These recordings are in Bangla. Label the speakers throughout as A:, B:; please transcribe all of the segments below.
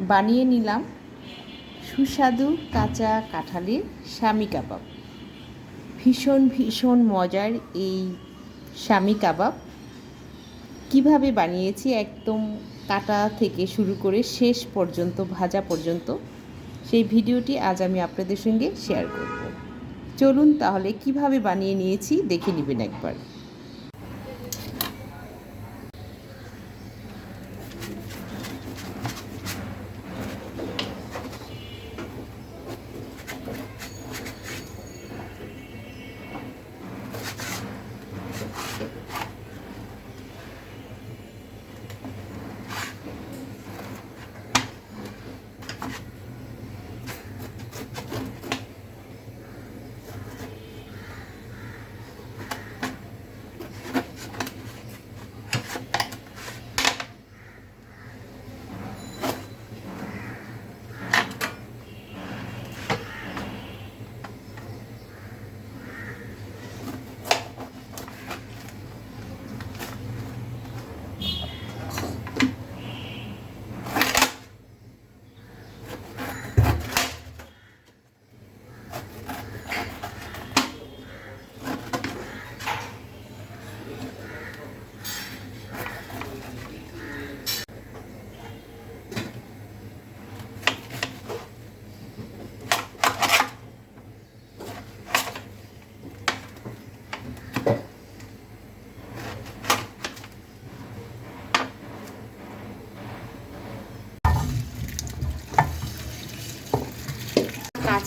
A: বানিয়ে নিলাম সুস্বাদু কাঁচা কাঁঠালের স্বামী কাবাব। ভীষণ ভীষণ মজার এই স্বামী কাবাব। কীভাবে বানিয়েছি একদম কাটা থেকে শুরু করে শেষ পর্যন্ত, ভাজা পর্যন্ত, সেই ভিডিওটি আজ আমি আপনাদের সঙ্গে শেয়ার করব। চলুন তাহলে কীভাবে বানিয়ে নিয়েছি দেখে নেবেন একবার।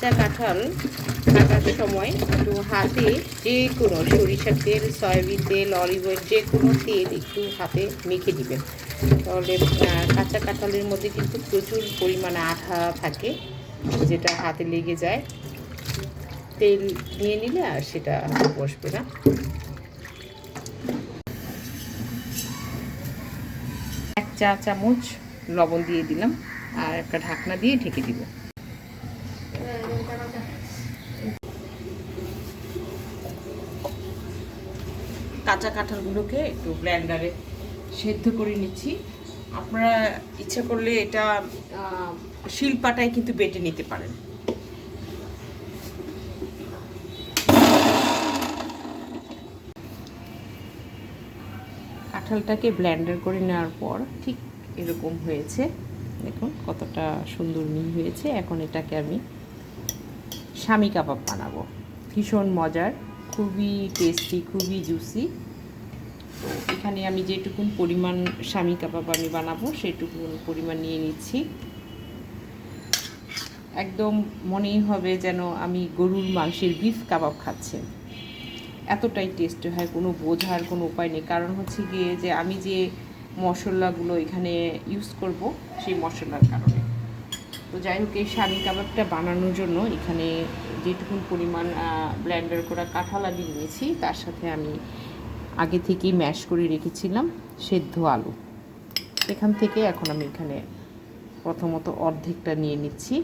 A: কাঁচা কাঁঠাল কাটার সময় একটু হাতে যে কোনো সরিষার তেল, সয়াবিন তেল অলিভ অয়েল যে কোনো তেল একটু হাতে মেখে দিবেন তাহলে কাঁচা কাঁঠালের মধ্যে কিন্তু প্রচুর পরিমাণে আঠা থাকে, যেটা হাতে লেগে যায়। তেল নিয়ে নিলে আর সেটা বসবে না। এক চা চামচ লবণ দিয়ে দিলাম আর একটা ঢাকনা দিয়ে ঢেকে দিব। কাঁচা কাঁঠালগুলোকে একটু ব্ল্যান্ডারে সেদ্ধ করে নিচ্ছি। আপনারা ইচ্ছা করলে এটা শিলপাটায় কিন্তু বেটে নিতে পারেন। কাঁঠালটাকে ব্ল্যান্ডার করে নেওয়ার পর ঠিক এরকম হয়েছে। দেখুন কতটা সুন্দর মিহি হয়েছে। এখন এটাকে আমি স্বামী কাবাব বানাবো। ভীষণ মজার, খুবই টেস্টি খুবই জুসি তো এখানে আমি যেটুকুন পরিমাণ স্বামী কাবাব আমি বানাবো, সেটুকুন পরিমাণ নিয়ে নিচ্ছি। একদম মনেই হবে যেন আমি গরুর মাংসের বিফ কাবাব খাচ্ছি। এতটাই টেস্ট হয়, কোনো বোঝার কোনো উপায় নেই। কারণ হচ্ছে গিয়ে যে আমি যে মশলাগুলো এখানে ইউজ করব, সেই মশলার কারণে। তো যাই হোক, এই স্বামী কাবাবটা বানানোর জন্য এখানে যেটুকুন পরিমাণ ব্লেন্ডার করা কাঁঠাল আমি নিয়েছি। তার সাথে আমি আগে থেকেই ম্যাশ করে রেখেছিলাম সেদ্ধ আলু। এখান থেকে এখন আমি এখানে প্রথমত অর্ধেকটা নিয়ে নিচ্ছি।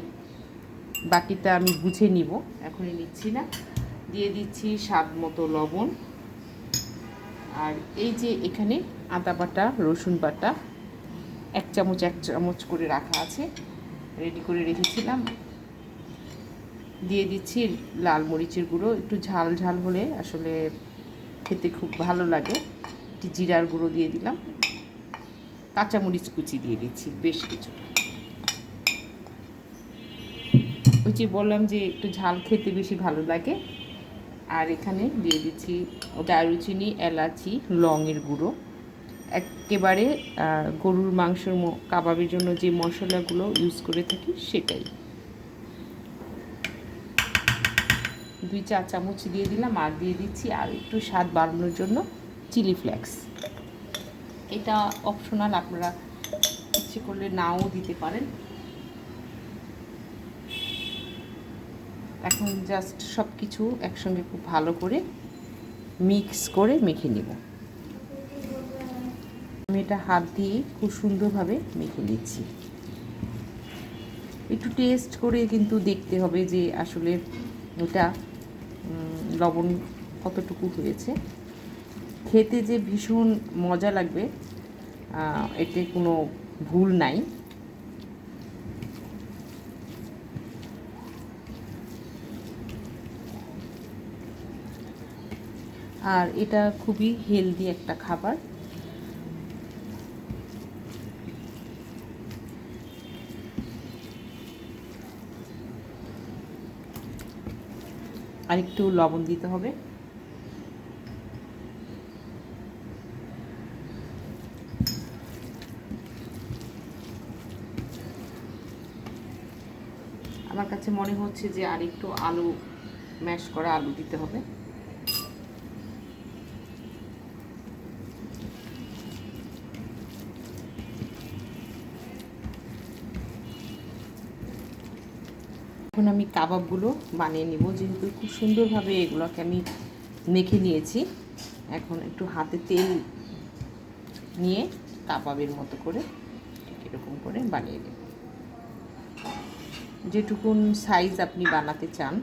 A: বাকিটা আমি বুঝে নিব, এখনই নিচ্ছি না। দিয়ে দিচ্ছি স্বাদ মতো লবণ। আর এই যে এখানে আদা বাটা, রসুন বাটা, এক চামচ এক চামচ করে রাখা আছে। রেডি করে রেখেছিলাম। দিয়ে দিচ্ছি লাল মরিচের গুঁড়ো। একটু ঝাল ঝাল হলে আসলে খেতে খুব ভালো লাগে। একটি জিরার গুঁড়ো দিয়ে দিলাম। কাঁচামরিচ কুচি দিয়ে দিচ্ছি বেশ কিছুটা। ওই যে বললাম যে একটু ঝাল খেতে বেশি ভালো লাগে। আর এখানে দিয়ে দিচ্ছি দারুচিনি, এলাচি, লংয়ের গুঁড়ো। একেবারে গরুর মাংসের কাবাবের জন্য যে মশলাগুলো ইউজ করে থাকি সেটাই। দুই চা চামচ দিয়ে দিলাম আর দিয়ে দিচ্ছি আর একটু স্বাদ বাড়ানোর জন্য চিলি ফ্লেক্স। এটা অপশনাল আপনারা ইচ্ছে করলে নাও দিতে পারেন। এখন জাস্ট সব কিছু একসঙ্গে খুব ভালো করে মিক্স করে মেখে নেব। আমি এটা হাত দিয়ে খুব সুন্দরভাবে মেখে নিচ্ছি। একটু টেস্ট করে কিন্তু দেখতে হবে যে আসলে উম, লবণ কতটুকু হয়েছে। খেতে যে ভীষণ মজা লাগবে এতে কোনো ভুল নাই। আর এটা খুবই হেলদি একটা খাবার। আর একটু লবণ দিতে হবে। আমার কাছে মনে হচ্ছে যে আর একটু আলু ম্যাশ করা আলু দিতে হবে। এখন আমি কাবাবগুলো বানিয়ে নিব, যেহেতু খুব সুন্দরভাবে এগুলোকে আমি মেখে নিয়েছি। এখন একটু হাতে তেল নিয়ে কাবাবের মতো করে এরকম করে বানিয়ে নেব। যেটুকুন সাইজ আপনি বানাতে চান,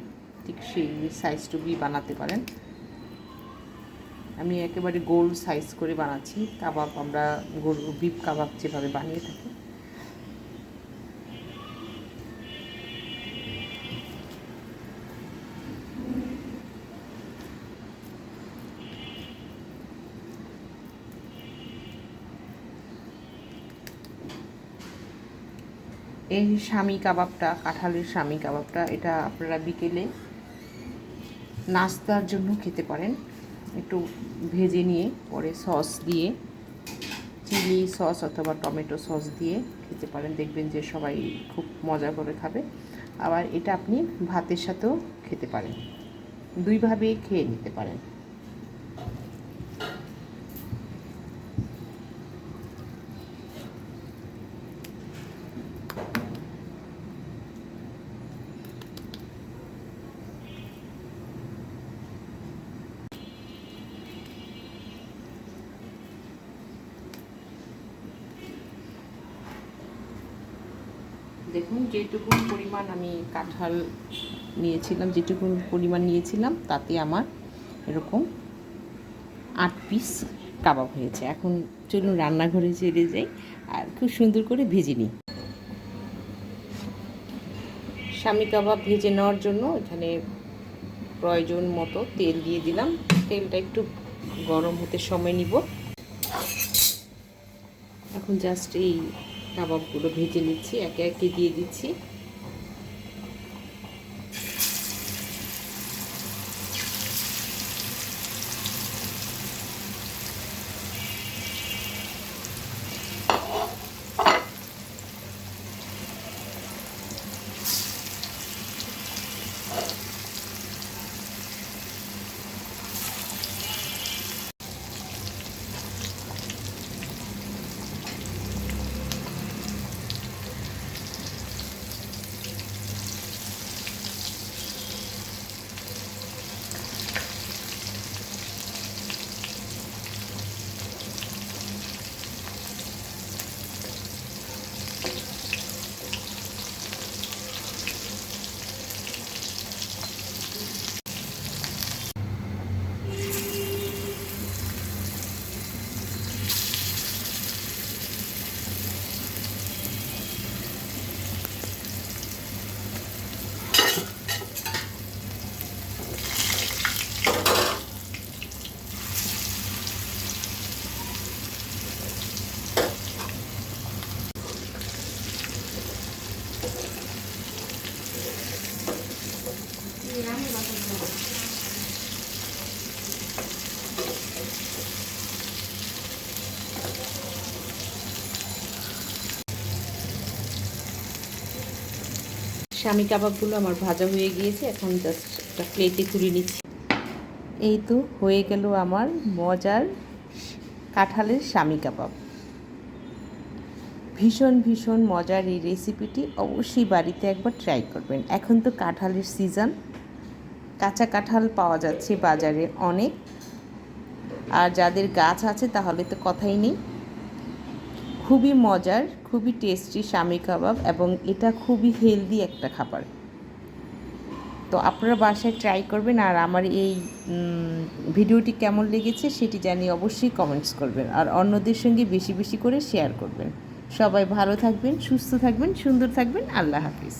A: ঠিক সেই সাইজটুকুই বানাতে পারেন। আমি একেবারে গোল সাইজ করে বানাচ্ছি, কাবাব আমরা গোল, বিপ কাবাব যেভাবে বানিয়ে থাকি। এই স্বামী কাবাবটা, কাঁঠালের স্বামী কাবাবটা, এটা আপনারা বিকেলে নাস্তার জন্য খেতে পারেন। একটু ভেজে নিয়ে, পরে সস দিয়ে, চিলি সস অথবা টমেটো সস দিয়ে খেতে পারেন। দেখবেন যে সবাই খুব মজা করে খাবে। আবার এটা আপনি ভাতের সাথেও খেতে পারেন। দুইভাবেই খেয়ে নিতে পারেন। দেখুন যেটুকু পরিমাণ আমি কাঁঠাল নিয়েছিলাম যেটুকু পরিমাণ নিয়েছিলাম, তাতে আমার এরকম আট পিস কাবাব হয়েছে। এখন চলুন রান্নাঘরে চলে যাই আর খুব সুন্দর করে ভেজে নিই। স্বামী কাবাব ভেজে নেওয়ার জন্য এখানে প্রয়োজন মতো তেল দিয়ে দিলাম। তেলটা একটু গরম হতে সময় নিব। এখন জাস্ট এই কাবাবগুলো ভেজে নিচ্ছি একে একে দিয়ে দিচ্ছি। স্বামী কাবাবগুলো আমার ভাজা হয়ে গিয়েছে, এখন জাস্ট একটা প্লেটে তুলে নিচ্ছি। এই তো হয়ে গেল আমার মজার কাঁঠালের স্বামী কাবাব। ভীষণ ভীষণ মজার এই রেসিপিটি অবশ্যই বাড়িতে একবার ট্রাই করবেন। এখন তো কাঁঠালের সিজন কাঁচা কাঁঠাল পাওয়া যাচ্ছে বাজারে অনেক। আর যাদের গাছ আছে তাহলে তো কথাই নেই। খুবই মজার খুবই টেস্টি স্বামী কাবাব এবং এটা খুবই হেলদি একটা খাবার। তো আপনারা বাসায় ট্রাই করবেন আর আমার এই ভিডিওটি কেমন লেগেছে সেটি জানিয়ে অবশ্যই কমেন্টস করবেন আর অন্যদের সঙ্গে বেশি বেশি করে শেয়ার করবেন। সবাই ভালো থাকবেন, সুস্থ থাকবেন, সুন্দর থাকবেন, আল্লাহ হাফিজ।